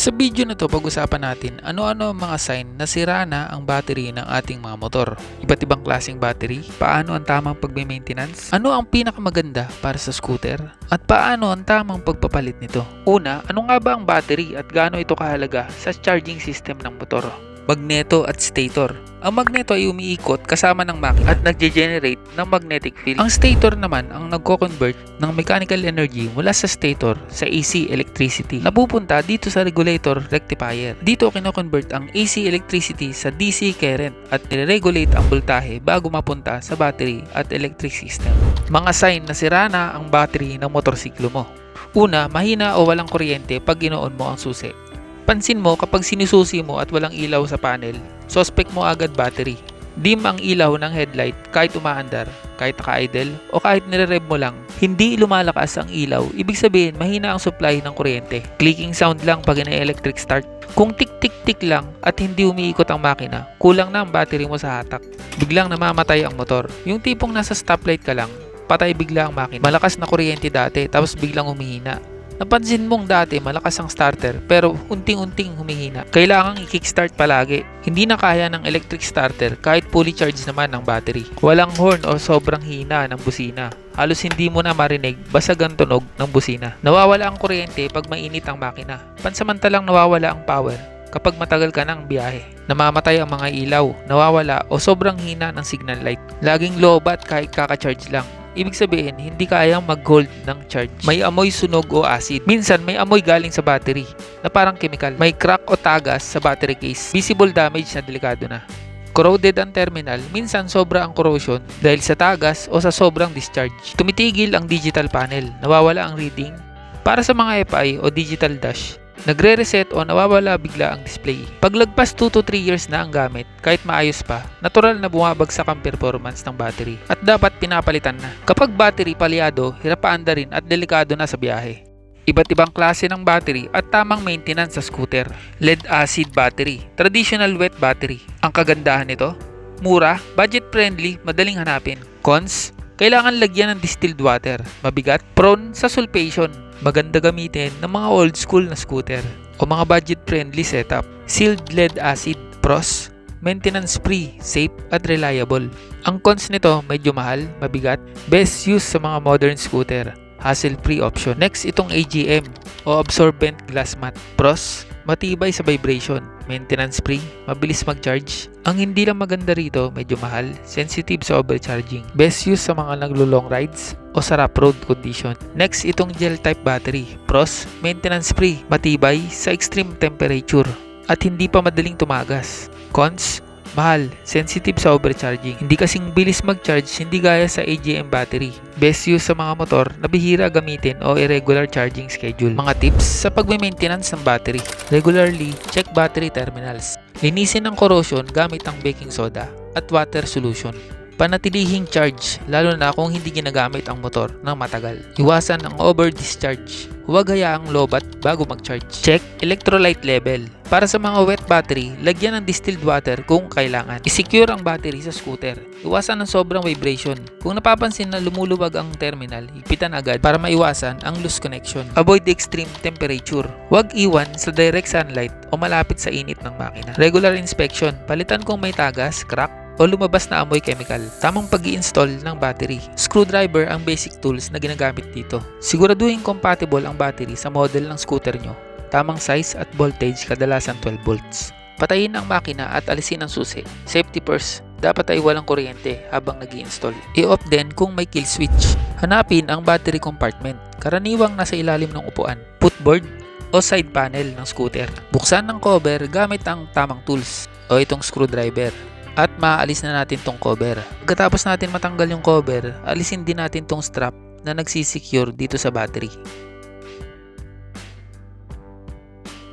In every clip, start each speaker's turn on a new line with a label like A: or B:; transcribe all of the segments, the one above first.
A: Sa video na to, pag-usapan natin ano-ano ang mga sign na sira na ang battery ng ating mga motor. Iba't ibang klaseng battery, paano ang tamang pagme-maintenance, ano ang pinakamaganda para sa scooter, at paano ang tamang pagpapalit nito. Una, ano nga ba ang battery at gaano ito kahalaga sa charging system ng motor? Magneto at stator. Ang magneto ay umiikot kasama ng makina at nagge-generate ng magnetic field. Ang stator naman ang nagko-convert ng mechanical energy mula sa stator sa AC electricity na pupunta dito sa regulator rectifier. Dito kino-convert ang AC electricity sa DC current at nire-regulate ang voltahe bago mapunta sa battery at electric system. Mga sign na sira na ang battery ng motorsiklo mo. Una, mahina o walang kuryente pag inoon mo ang susi. Pansin mo kapag sinususi mo at walang ilaw sa panel, suspect mo agad battery. Dim ang ilaw ng headlight kahit umaandar, kahit naka-idle o kahit nire-rev mo lang, hindi lumalakas ang ilaw, ibig sabihin mahina ang supply ng kuryente. Clicking sound lang pag ina-electric start. Kung tik-tik-tik lang at hindi umiikot ang makina, kulang na ang battery mo sa hatak. Biglang namamatay ang motor. Yung tipong nasa stoplight ka lang, patay bigla ang makina. Malakas na kuryente dati tapos biglang humihina. Napansin mong dati malakas ang starter pero unting-unting humihina. Kailangang i-kickstart palagi. Hindi na kaya ng electric starter kahit fully charged naman ang battery. Walang horn o sobrang hina ng busina. Halos hindi mo na marinig basag ang tunog ng busina. Nawawala ang kuryente pag mainit ang makina. Pansamantalang nawawala ang power kapag matagal ka ng biyahe. Namamatay ang mga ilaw, nawawala o sobrang hina ng signal light. Laging lobat kahit kaka-charge lang. Ibig sabihin, hindi kayang mag-hold ng charge. May amoy sunog o acid. Minsan, may amoy galing sa battery na parang chemical. May crack o tagas sa battery case. Visible damage na delikado na. Corroded ang terminal, minsan sobra ang corrosion dahil sa tagas o sa sobrang discharge. Tumitigil ang digital panel, nawawala ang reading. Para sa mga FI o digital dash, nagre-reset o nawawala bigla ang display. Paglagpas 2 to 3 years na ang gamit, kahit maayos pa, natural na bumabagsak ang performance ng battery at dapat pinapalitan na. Kapag battery palyado, hirap paanda rin at delikado na sa biyahe. Iba't ibang klase ng battery at tamang maintenance sa scooter. Lead acid battery, traditional wet battery. Ang kagandahan nito, mura, budget friendly, madaling hanapin. Cons, kailangan lagyan ng distilled water, mabigat, prone sa sulfation, maganda gamitin ng mga old school na scooter o mga budget friendly setup. Sealed lead acid, pros, maintenance free, safe at reliable. Ang cons nito medyo mahal, mabigat, best use sa mga modern scooter, hassle-free option. Next, itong AGM o absorbent glass mat. Pros, matibay sa vibration, maintenance free, mabilis mag-charge. Ang hindi lang maganda rito, medyo mahal, sensitive sa overcharging. Best use sa mga naglo-long rides o sa rough road condition. Next, itong gel type battery. Pros, maintenance free, matibay sa extreme temperature at hindi pa madaling tumagas. Cons, mahal, sensitive sa overcharging. Hindi kasing bilis mag-charge, hindi gaya sa AGM battery. Best use sa mga motor na bihira gamitin o irregular charging schedule. Mga tips sa pagme-maintenance ng battery. Regularly, check battery terminals. Linisin ang corrosion gamit ang baking soda at water solution. Panatilihing charge, lalo na kung hindi ginagamit ang motor ng matagal. Iwasan ang over-discharge. Huwag hayaang lobat bago mag-charge. Check electrolyte level. Para sa mga wet battery, lagyan ng distilled water kung kailangan. I-secure ang battery sa scooter. Iwasan ng sobrang vibration. Kung napapansin na lumuluwag ang terminal, higpitan agad para maiwasan ang loose connection. Avoid the extreme temperature. Huwag iwan sa direct sunlight o malapit sa init ng makina. Regular inspection. Palitan kung may tagas, crack, o lumabas na amoy chemical. Tamang pag install ng battery. Screwdriver ang basic tools na ginagamit dito. Siguraduhin compatible ang battery sa model ng scooter nyo. Tamang size at voltage kadalasan 12 volts. Patayin ang makina at alisin ang susi. Safety first. Dapat ay walang kuryente habang nag install I-off din kung may kill switch. Hanapin ang battery compartment. Karaniwang nasa ilalim ng upuan. Footboard o side panel ng scooter. Buksan ng cover gamit ang tamang tools o itong screwdriver at maaalis na natin tong cover. Pagkatapos natin matanggal yung cover, alisin din natin tong strap na nagsisecure dito sa battery.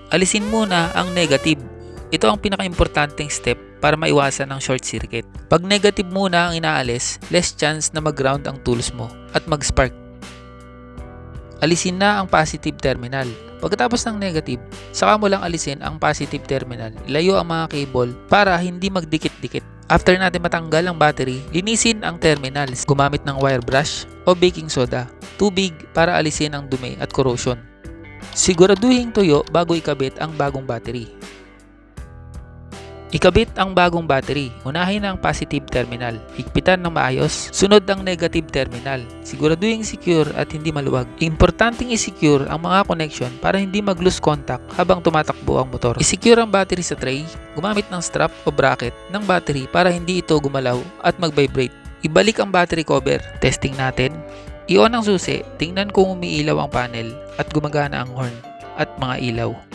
A: Alisin muna ang negative. Ito ang pinaka-importanting step para maiwasan ang short circuit. Pag negative muna ang inaalis, less chance na mag-ground ang tools mo at mag-spark. Alisin na ang positive terminal. Pagkatapos ng negative, saka mo lang alisin ang positive terminal. Ilayo ang mga cable para hindi magdikit-dikit. After natin matanggal ang battery, linisin ang terminals gumamit ng wire brush o baking soda, tubig para alisin ang dumi at corrosion. Siguraduhin tuyo bago ikabit ang bagong battery. Ikabit ang bagong battery. Unahin ang positive terminal. Higpitan ng maayos. Sunod ang negative terminal. Siguraduhin secure at hindi maluwag. Importanteng i-secure ang mga connection para hindi mag-lose contact habang tumatakbo ang motor. I-secure ang battery sa tray. Gumamit ng strap o bracket ng battery para hindi ito gumalaw at mag-vibrate. Ibalik ang battery cover. Testing natin. I-on ang susi. Tingnan kung umiilaw ang panel at gumagana ang horn at mga ilaw.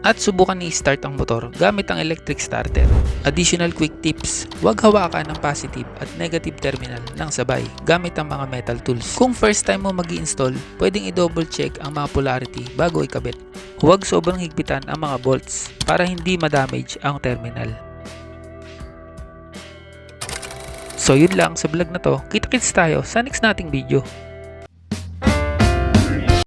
A: At subukan i-start ang motor gamit ang electric starter. Additional quick tips, huwag hawakan ng positive at negative terminal ng sabay gamit ang mga metal tools. Kung first time mo mag install pwedeng i-double check ang mga polarity bago ikabit. Huwag sobrang higpitan ang mga bolts para hindi ma-damage ang terminal. So yun lang sa vlog na to. Kita-kits tayo sa next nating video.